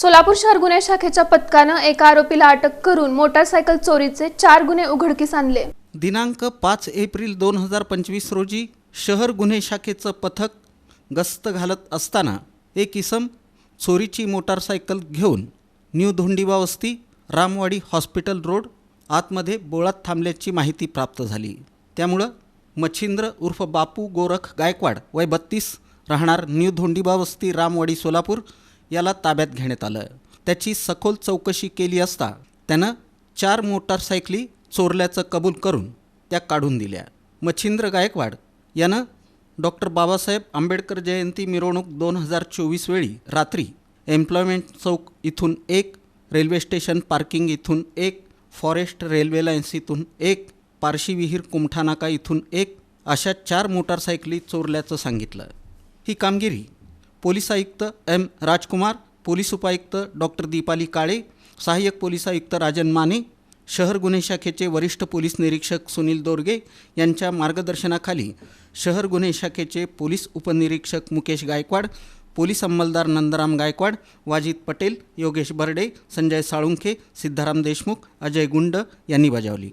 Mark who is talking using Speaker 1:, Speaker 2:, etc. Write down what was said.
Speaker 1: सोलापूर शहर गुन्हे शाखेच्या पथकानं एका आरोपीला अटक करून मोटारसायकल चोरीचे चार गुन्हे उघडकीस आणले.
Speaker 2: दिनांक पाच एप्रिल दोन हजार पंचवीस रोजी शहर गुन्हे शाखेचं पथक गस्त घालत असताना एक इसम चोरीची मोटारसायकल घेऊन न्यू धोंडीबा वस्ती रामवाडी हॉस्पिटल रोड आतमध्ये बोळात थांबल्याची माहिती प्राप्त झाली. त्यामुळं मच्छिंद्र उर्फ बापू गोरख गायकवाड वय बत्तीस राहणार न्यू धोंडीबा वस्ती रामवाडी सोलापूर याला ताब्यात घेण्यात आलं. त्याची सखोल चौकशी केली असता त्यानं चार मोटारसायकली चोरल्याचं कबूल करून त्या काढून दिल्या. मच्छिंद्र गायकवाड यानं डॉक्टर बाबासाहेब आंबेडकर जयंती मिरवणूक दोन हजार चोवीस वेळी रात्री एम्प्लॉयमेंट चौक इथून एक रेल्वे स्टेशन पार्किंग इथून एक फॉरेस्ट रेल्वे लाईन्स इथून एक पारशी विहीर कुमठानाका इथून एक अशा चार मोटारसायकली चोरल्याचं सांगितलं. ही कामगिरी पोलीस आयुक्त एम राजकुमार पोलीस उपायुक्त डॉक्टर दीपाली काळे सहाय्यक पोलीस आयुक्त राजन माने शहर गुन्हे शाखेचे वरिष्ठ पोलीस निरीक्षक सुनील दोरगे यांच्या मार्गदर्शनाखाली शहर गुन्हे शाखेचे पोलीस उपनिरीक्षक मुकेश गायकवाड पोलीस अंमलदार नंदराम गायकवाड वाजिद पटेल योगेश बर्डे संजय साळुंखे सिद्धाराम देशमुख अजय गुंड यांनी बजावली.